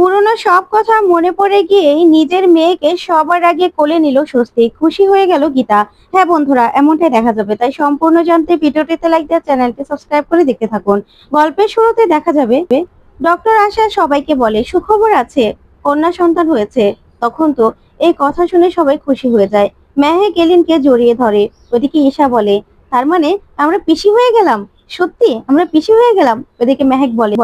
পুরনো সব কথা মনে পড়ে গিয়েই নিজের মেয়েকে সবার আগে কোলে নিল স্বস্তি। খুশি হয়ে গেল গীতা। হ্যাঁ বন্ধুরা, এমনটাই দেখা যাবে। তাই সম্পূর্ণ জানতে ভিডিওটিতে লাইক দেওয়ার চ্যানেলটি সাবস্ক্রাইব করে দেখতে থাকুন। গল্পের শুরুতে দেখা যাবে ডক্টর আশা সবাইকে বলে, সুখবর আছে? কন্যা সন্তান হয়েছে। তখন তো এই কথা শুনে সবাই খুশি হয়ে যায়। মেহেক এলিনকে জড়িয়ে ধরে। ওদিকে ঈশা বলে, তার মানে আমরা পিসি হয়ে গেলাম? সত্যি? আমরা পিসি হয়ে গেলাম? ওদিকে মেহেক বলে,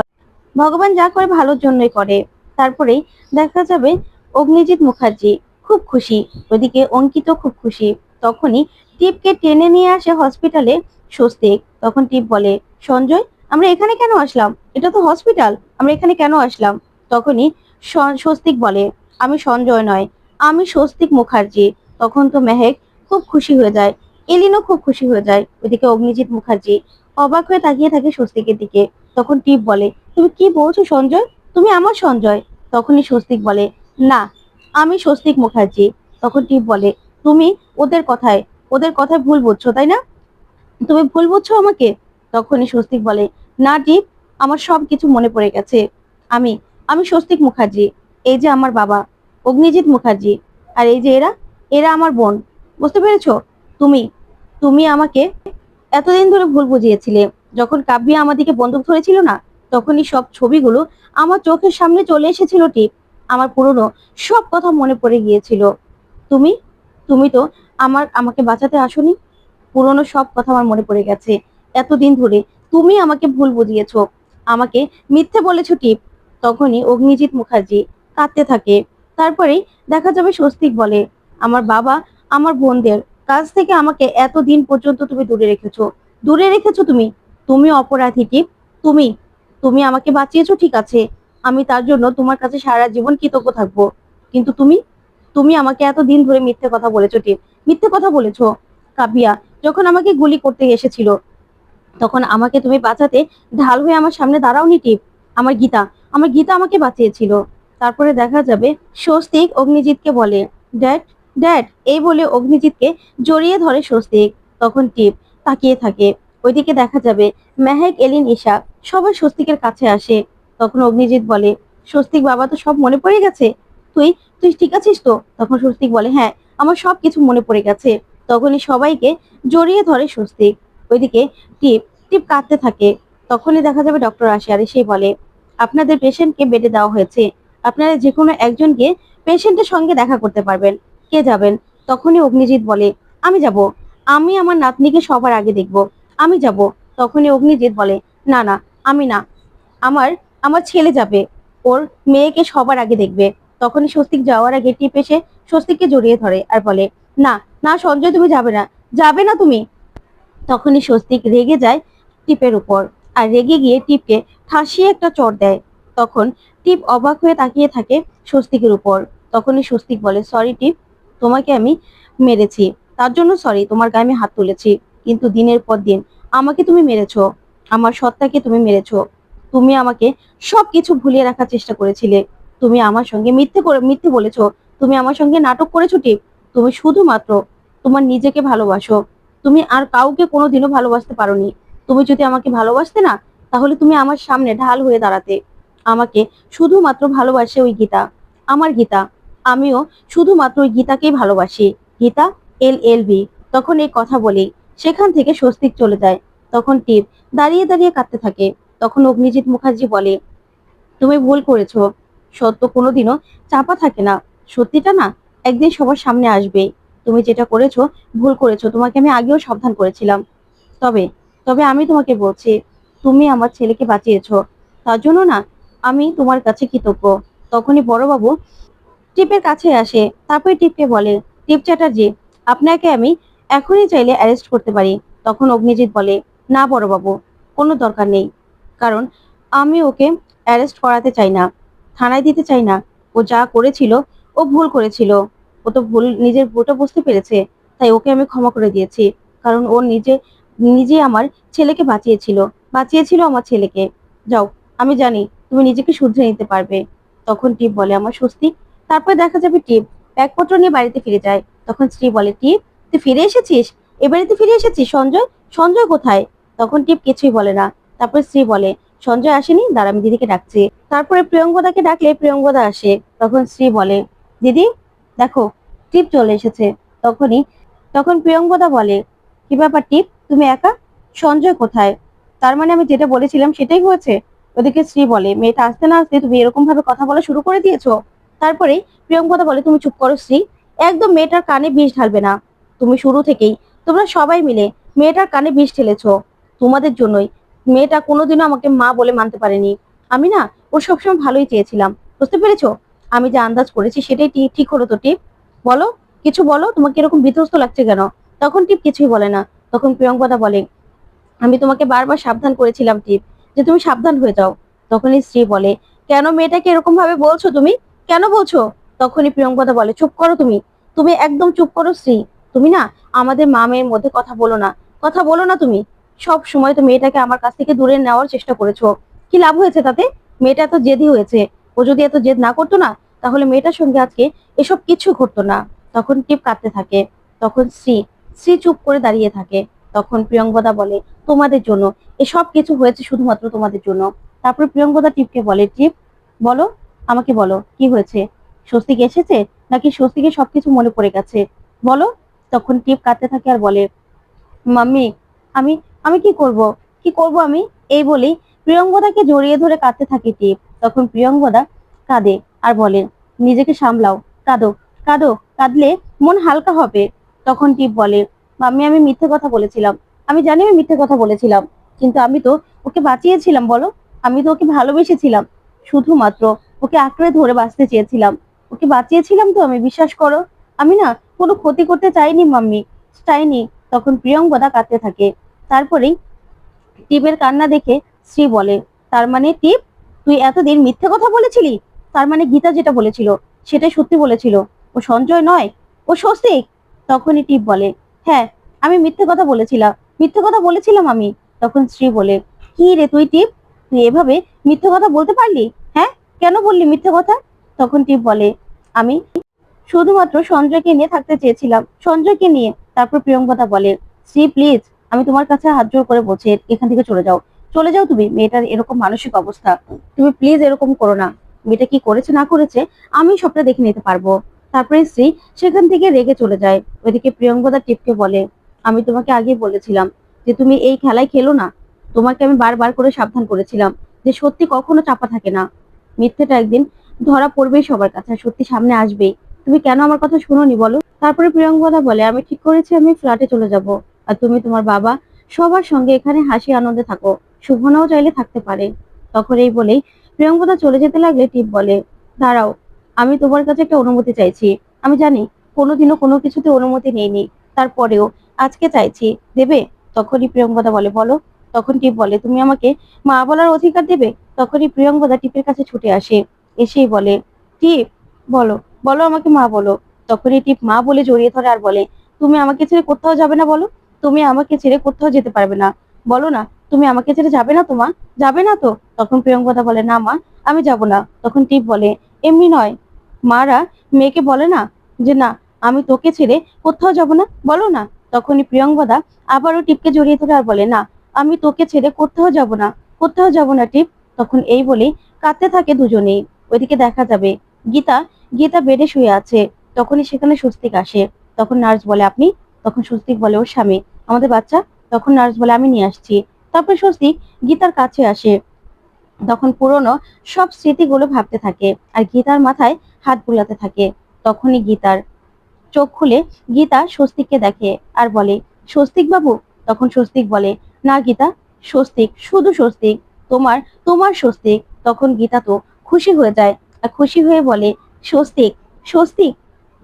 ভগবান যা করে ভালোর জন্যই করে। তারপরেই দেখা যাবে অগ্নিজিৎ মুখার্জি। খুব খুশি। ওদিকে অঙ্কিত খুব খুশি। তখনই টিপকে টেনে নিয়ে আসে হসপিটালে স্বস্তিক। তখন টিপ বলে, সঞ্জয়, আমরা এখানে কেন আসলাম? এটা তো হসপিটাল আমরা এখানে কেন আসলাম? তখনই স্বস্তিক বলে, আমি সঞ্জয় নয়, আমি স্বস্তিক মুখার্জি। তখন তো মেহেক খুব খুশি হয়ে যায়। এলিনও খুব খুশি হয়ে যায়। ওদিকে অগ্নিজিৎ মুখার্জি অবাক হয়ে তাকিয়ে থাকে স্বস্তিকের দিকে। তখন টিপ বলে, তুমি কি বলছো সঞ্জয়? তুমি আমার সঞ্জয়? তখনই স্বস্তিক বলে, না, আমি স্বস্তিক মুখার্জি। তখন টিপ বলে, তুমি ওদের কথায় ওদের কথায় ভুল বুঝছ, তাই না? তুমি ভুল বুঝছ আমাকে? তখনই স্বস্তিক বলে, না টিপ, আমার সব কিছু মনে পড়ে গেছে। আমি আমি স্বস্তিক মুখার্জি, এই যে আমার বাবা, অগ্নিজিৎ মুখার্জি, আর এই যে এরা এরা আমার বোন। বুঝতে পেরেছ? তুমি তুমি আমাকে এতদিন ধরে ভুল বুঝিয়েছিলে, যখন কাব্যা আমাদেরকে বন্দুক ধরেছিল না তখনই সব ছবিগুলো আমার চোখের সামনে চলে এসেছিল, টিপ। আমার পুরনো সব কথা মনে পড়ে গিয়েছিল। তুমি? তুমি তো আমার, আমাকে বাঁচাতে আসোনি? পুরনো সব কথা আমার মনে পড়ে গেছে। এতদিন ধরে তুমি আমাকে ভুল বুঝিয়েছো। আমাকে মিথ্যে বলেছ, টিপ। তখনই অগ্নিজিৎ মুখার্জি কাঁদতে থাকে। তারপরেই দেখা যাবে স্বস্তিক বলে, আমার বাবা, আমার বোনদের কাছ থেকে আমাকে এতদিন পর্যন্ত তুমি দূরে রেখেছো। দূরে রেখেছো তুমি? তুমি অপরাধী, টিপ। তুমি তুমি আমাকে বাঁচিয়েছো, ঠিক আছে। আমি তার জন্য তোমার কাছে সারা জীবন কৃতজ্ঞ থাকব। কিন্তু তুমি তুমি আমাকে এত দিন ধরে মিথ্যে কথা বলেছ টিপ মিথ্যে কথা বলেছ কাবিয়া যখন আমাকে গুলি করতে এসেছিল, তখন আমাকে তুমি বাঁচাতে ঢাল হয়ে আমার সামনে দাঁড়াওনি টিপ আমার গীতা আমার গীতা আমাকে বাঁচিয়েছিল। তারপরে দেখা যাবে, স্বস্তিক অগ্নিজিৎকে বলে, ড্যাড ড্যাড। এই বলে অগ্নিজিৎকে জড়িয়ে ধরে স্বস্তিক। তখন টিপ তাকিয়ে থাকে। ওইদিকে দেখা যাবে মেহেক, এলিন, ঈশা সবাই স্বস্তিকের কাছে আসে। তখন অগ্নিজিৎ বলে, স্বস্তিক বাবা তো সব মনে পড়ে গেছে। তুই তুই ঠিক আছিস তো? তখন স্বস্তিক বলে হ্যাঁ আমার সব কিছু মনে পড়ে গেছে। তখনই সবাইকে জড়িয়ে ধরে স্বস্তিক। ওইদিকে টিপ টিপ কাঁদতে থাকে। তখনই দেখা যাবে ডক্টর আসে আর সেই বলে, আপনাদের পেশেন্টকে বেডে দেওয়া হয়েছে। আপনারা যে কোনো একজনকে পেশেন্টের সঙ্গে দেখা করতে পারবেন। কে যাবেন? তখনই অগ্নিজিৎ বলে, আমি যাব। আমি আমার নাতনিকে সবার আগে দেখব। আমি যাব। তখনই অগ্নিজিৎ বলে, না না, আমি না। আমার আমার ছেলে যাবে। ওর মেয়েকে সবার আগে দেখবে। তখনই স্বস্তিক যাওয়ার আগে টিপ এসে স্বস্তিককে জড়িয়ে ধরে আর বলে, না না, সঞ্জয়, তুমি যাবে না। যাবে না তুমি? তখনই স্বস্তিক রেগে যায় টিপের উপর আর রেগে গিয়ে টিপকে ঠাসিয়ে একটা চর দেয়। তখন টিপ অবাক হয়ে তাকিয়ে থাকে স্বস্তিকের উপর। তখনই স্বস্তিক বলে, সরি টিপ, তোমাকে আমি মেরেছি। তার জন্য সরি, তোমার গায়ে আমি হাত তুলেছি। কিন্তু দিনের পর দিন আমাকে তুমি মেরেছো, আমার সত্তাকে তুমি মেরেছো, তুমি আমাকে সবকিছু ভুলিয়ে রাখার চেষ্টা করেছিলে, তুমি আমার সঙ্গে মিথ্যে করে, মিথ্যে বলেছ, তুমি আমার সঙ্গে নাটক করেছ টিপ তুমি শুধুমাত্র তোমার নিজেকে ভালোবাসো, তুমি আর কাউকে কোনোদিনও ভালোবাসতে পারোনি, তুমি যদি আমাকে ভালোবাসতে না, তাহলে তুমি আমার সামনে ঢাল হয়ে দাঁড়াতে, আমাকে শুধুমাত্র ভালোবাসে ওই গীতা, আমার গীতা, আমিও শুধুমাত্র ওই গীতাকেই ভালোবাসি, গীতা এল এল বি, তখন এই কথা বলেই সেখান থেকে স্বস্তিক চলে যায়। তখন টিপ দাঁড়িয়ে দাঁড়িয়ে কাঁদতে থাকে। তখন অগ্নিজিৎ মুখার্জি বলে, তুমি ভুল করেছ। সত্য কোনোদিনও চাপা থাকে না। সত্যিটা না একদিন সবার সামনে আসবে। তুমি যেটা করেছ, ভুল করেছ, তোমাকে আমি আগেও সাবধান করেছিলাম। তবে তবে আমি তোমাকে বলছি, তুমি আমার ছেলেকে বাঁচিয়েছ। তার জন্য না আমি তোমার কাছে কৃতজ্ঞ। তখনই বড়বাবু টিপের কাছে আসে। তারপরে টিপকে বলে, টিপ চ্যাটার্জি, আপনাকে আমি এখনই চাইলে অ্যারেস্ট করতে পারি। তখন অগ্নিজিৎ বলে, না বড়বাবু, কোনো দরকার নেই। কারণ আমি ওকে অ্যারেস্ট করাতে চাই না, থানায় দিতে চাই না। ও যা করেছিল, ও ভুল করেছিল। ও তো ভুল, নিজের ভুলটা বুঝতে পেরেছে। তাই ওকে আমি ক্ষমা করে দিয়েছি। কারণ ও নিজে নিজে আমার ছেলেকে বাঁচিয়েছিল। বাঁচিয়েছিল আমার ছেলেকে। যাও, আমি জানি তুমি নিজেকে শুধরে নিতে পারবে। তখন টিপ বলে, আমার স্বস্তি? তারপর দেখা যাবে টিপ, ব্যাগপত্র নিয়ে বাড়িতে ফিরে যায়। তখন স্ত্রী বলে, টিপ তুই ফিরে এসেছিস? এবারে বাড়িতে ফিরে এসেছিস, সঞ্জয়? সঞ্জয় কোথায়? তখন টিপ কিছুই বলে না। তারপর স্ত্রী বলে, সঞ্জয় আসেনি? দাঁড়া, আমি দিদিকে ডাকছি। তারপরে প্রিয়ঙ্গদাকে ডাকলে প্রিয়ঙ্গদা আসে। তখন শ্রী বলে, দিদি, দেখো, টিপ চলে এসেছে। তখনই, তখন প্রিয়ঙ্গদা বলে, কি ব্যাপার টিপ? তুমি একা? সঞ্জয় কোথায়? তার মানে আমি যেটা বলেছিলাম সেটাই হয়েছে? ওদিকে শ্রী বলে, মেয়েটা আসতে না আসতে তুমি এরকম ভাবে কথা বলা শুরু করে দিয়েছ? তারপরে প্রিয়ঙ্কদা বলে, তুমি চুপ করো শ্রী একদম মেয়েটার কানে বিষ ঢালবে না। তুমি শুরু থেকেই তোমরা সবাই মিলে মেয়েটার কানে বিষ ঠেলেছ। তোমাদের জন্যই মেয়েটা কোনোদিনও আমাকে মা বলে মানতে পারেনি। আমি না ওর সবসময় ভালোই চেয়েছিলাম। বুঝতে পেরেছ? আমি যে আন্দাজ করেছি সেটাই ঠিক হলো তো, টিপ? বলো, কিছু বলো? তোমাকে এরকম বিধ্বস্ত লাগছে কেন? তখন টিপ কিছুই বলে না। তখন প্রিয়ঙ্কদা বলে, আমি তোমাকে বারবার সাবধান করেছিলাম, টিপ, যে তুমি সাবধান হয়ে যাও। তখনই স্ত্রী বলে, কেন মেয়েটাকে এরকম ভাবে বলছো তুমি? কেন বলছো? তখনই প্রিয়ঙ্কদা বলে, চুপ করো তুমি। তুমি একদম চুপ করো শ্রী তুমি না আমাদের মা মেয়ের মধ্যে কথা বলো না। কথা বলো না তুমি। সব সময় তো মেয়েটাকে আমার কাছ থেকে দূরে নেওয়ার চেষ্টা করেছ। কি লাভ হয়েছে তাতে? মেয়েটা এত জেদি হয়েছে। ও যদি এত জেদ না করতো না, তাহলে মেয়েটার সঙ্গে আজকে এসব কিছু ঘটতো না। তখন টিপ কাঁদতে থাকে। তখন শ্রী শ্রী চুপ করে দাঁড়িয়ে থাকে। তখন প্রিয়ঙ্গদা বলে, তোমাদের জন্য। এসব কিছু হয়েছে শুধুমাত্র তোমাদের জন্য। তারপর প্রিয়ঙ্গদা টিপকে বলে, টিপ, বলো, আমাকে বলো, কি হয়েছে? স্বস্তিক এসেছে? নাকি স্বস্তিকে সবকিছু মনে পড়ে গেছে? বলো তখন টিপ কাঁদতে থাকে আর বলে, মাম্মি, আমি আমি কি করব? কি করব আমি? এই বলেই প্রিয়ঙ্গদাকে জড়িয়ে ধরে কাঁদতে থাকে টিপ। তখন প্রিয়ঙ্গদা কাঁদে আর বলে, নিজেকে সামলাও, কাঁদো কাঁদো, কাঁদলে মন হালকা হবে। তখন টিপ বলে, মাম্মি, আমি মিথ্যে কথা বলেছিলাম। আমি জানি আমি মিথ্যে কথা বলেছিলাম, কিন্তু আমি তো ওকে বাঁচিয়েছিলাম, বলো? আমি তো ওকে ভালোবেসেছিলাম। শুধুমাত্র ওকে আঁকড়ে ধরে বাঁচতে চেয়েছিলাম। ওকে বাঁচিয়েছিলাম তো আমি, বিশ্বাস করো? আমি না কোনো ক্ষতি করতে চাইনি, মাম্মি। চাইনি, তখন প্রিয়ঙ্গদা কাঁদতে থাকে। তারপরেই টিপের কান্না দেখে শ্রী বলে, তার মানে টিপ, তুই এতদিন মিথ্যে কথা বলেছিলি? তার মানে গীতা যেটা বলেছিল, সেটাই সত্যি বলেছিল। ও সঞ্জয় নয়, ও স্বস্তিক। তখনই টিপ বলে হ্যাঁ আমি মিথ্যে কথা বলেছিলাম, মিথ্যে কথা বলেছিলাম আমি। তখন শ্রী বলে, কি রে তুই টিপ? তুই এভাবে মিথ্যে কথা বলতে পারলি? হ্যাঁ কেন বললি মিথ্যে কথা? তখন টিপ বলে, আমি শুধুমাত্র সঞ্জয়কে নিয়ে থাকতে চেয়েছিলাম। সঞ্জয়কে নিয়ে, তারপর প্রিয়ঙ্কতা বলে শ্রী প্লিজ আমি তোমার কাছে হাত জোর করে বলছি, এখান থেকে চলে যাও। চলে যাও তুমি, মেয়েটার এরকম মানসিক অবস্থা। তুমি প্লিজ এরকম করো না। মেয়েটা কি করেছে, না করেছে, আমি সবটা দেখে নিতে পারব। তারপরে শ্রী সেখান থেকে রেগে চলে যায়। ওইদিকে প্রিয়ঙ্কদা টিপকে বলে, আমি তোমাকে আগে বলেছিলাম যে তুমি এই খেলায় খেলো না। তোমাকে আমি বারবার করে সাবধান করেছিলাম যে সত্যি কখনো চাপা থাকে না। মিথ্যেটা একদিন ধরা পড়বেই সবার কাছে সত্যি সামনে আসবেই। তুমি কেন আমার কথা শুনোনি বলো? তারপরে প্রিয়ঙ্কদা বলে, আমি ঠিক করেছি, আমি ফ্ল্যাটে চলে যাব। আর তুমি তোমার বাবা সবার সঙ্গে এখানে হাসি আনন্দে থাকো। শুভনাও চাইলে থাকতে পারে। তখন এই বলেই প্রিয়ঙ্কদা চলে যেতে লাগলে টিপ বলে, দাঁড়াও, আমি তোমার কাছে একটা অনুমতি চাইছি। আমি জানি কোনোদিনও কোনো কিছুতে অনুমতি নেইনি। তারপরেও আজকে চাইছি, দেবে? তখনই প্রিয়ঙ্কদা বলে, বলো। তখন টিপ বলে, তুমি আমাকে মা বলার অধিকার দেবে? তখনই প্রিয়ঙ্কদা টিপের কাছে ছুটে আসে। এসেই বলে, টিপ, বলো। বলো আমাকে মা বলো। তখনই টিপ মা বলে জড়িয়ে ধরে আর বলে, তুমি আমাকে ছেড়ে কোথাও যাবে না বলো? তুমি আমাকে ছেড়ে কোথাও যেতে পারবে না। বলো না, তুমি আমাকে ছেড়ে যাবে না তো মা যাবে না তো? তখন প্রিয়ঙ্কদা বলে, না মা, আমি যাব না। তখন টিপ বলে, এমনি নয়। মারা মেয়েকে বলে না যে, না, আমি তোকে ছেড়ে কোথাও যাব না। বলো না। তখনই প্রিয়ঙ্কদা আবারও টিপকে জড়িয়ে ধরে আর বলে, না, আমি তোকে ছেড়ে কোথাও যাব না, কোথাও যাব না টিপ। তখন এই বলেই কাঁদতে থাকে দুজনেই। ওইদিকে দেখা যাবে। গীতা গীতা বেডে শুয়ে আছে। তখনই সেখানে স্বস্তিক আসে। তখন নার্স বলে, আপনি? তখন স্বস্তিক বলে, ওর স্বামী। আমাদের বাচ্চা? তখন নার্স বলে, আমি নিয়ে আসছি। তারপর স্বস্তিক গীতার কাছে আসে। তখন পুরনো সব স্মৃতিগুলো ভাবতে থাকে আর গীতার মাথায় হাত বুলাতে থাকে। তখনই গীতার চোখ খুলে গীতা স্বস্তিককে দেখে আর বলে, স্বস্তিক বাবু? তখন স্বস্তিক বলে, না গীতা, স্বস্তিক, শুধু স্বস্তিক। তোমার তোমার স্বস্তিক। তখন গীতা তো খুশি হয়ে যায়। খুশি হয়ে বলে, স্বস্তিক স্বস্তিক।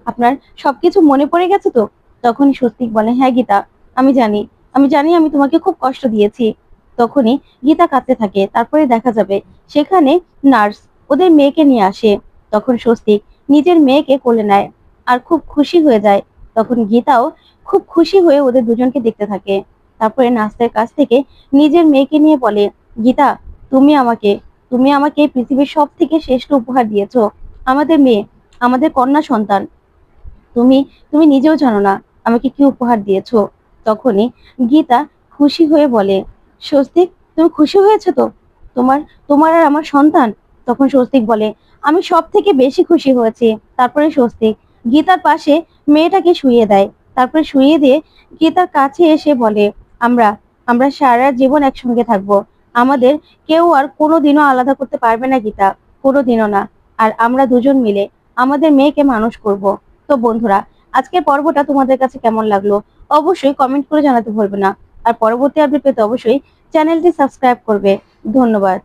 আপনার সবকিছু মনে পড়ে গেছে তো? তখন স্বস্তিক বলে হ্যাঁ গীতা, আমি জানি আমি জানি আমি তোমাকে খুব কষ্ট দিয়েছি। তখনই গীতা কাঁদতে থাকে, তারপরে দেখা যাবে সেখানে নার্স ওদের মেয়েকে নিয়ে আসে। তখন স্বস্তিক নিজের মেয়েকে কোলে নেয় আর খুব খুশি হয়ে যায়। তখন গীতাও খুব খুশি হয়ে ওদের দুজনকে দেখতে থাকে। তারপরে নার্সের কাছ থেকে নিজের মেয়েকে নিয়ে বলে, গীতা, তুমি আমাকে তুমি আমাকে পৃথিবীর সব থেকে শ্রেষ্ঠ উপহার দিয়েছ। আমাদের মেয়ে, আমাদের কন্যা সন্তান। তুমি তুমি নিজেও জানো না আমাকে কি উপহার দিয়েছ। তখনই গীতা খুশি হয়ে বলে, স্বস্তিক, তুমি খুশি হয়েছো তো? তোমার তোমার আর আমার সন্তান? তখন স্বস্তিক বলে, আমি সব থেকে বেশি খুশি হয়েছি। তারপরে স্বস্তিক, গীতার পাশে মেয়েটাকে শুয়ে দেয়। তারপরে শুয়ে দিয়ে গীতার কাছে এসে বলে, আমরা আমরা সারা জীবন একসঙ্গে থাকব। আমাদের কেউ আর কোনোদিনও আলাদা করতে পারবে না গীতা, কোনোদিনও না। আর আমরা দুজন মিলে আমাদের মেয়েকে মানুষ করব। তো বন্ধুরা, আজকের পর্বটা তোমাদের কাছে কেমন লাগল অবশ্যই কমেন্ট করে জানাতে ভুলবে না। আর পরবর্তী আপডেট পেতে অবশ্যই চ্যানেলটি সাবস্ক্রাইব করবে। ধন্যবাদ।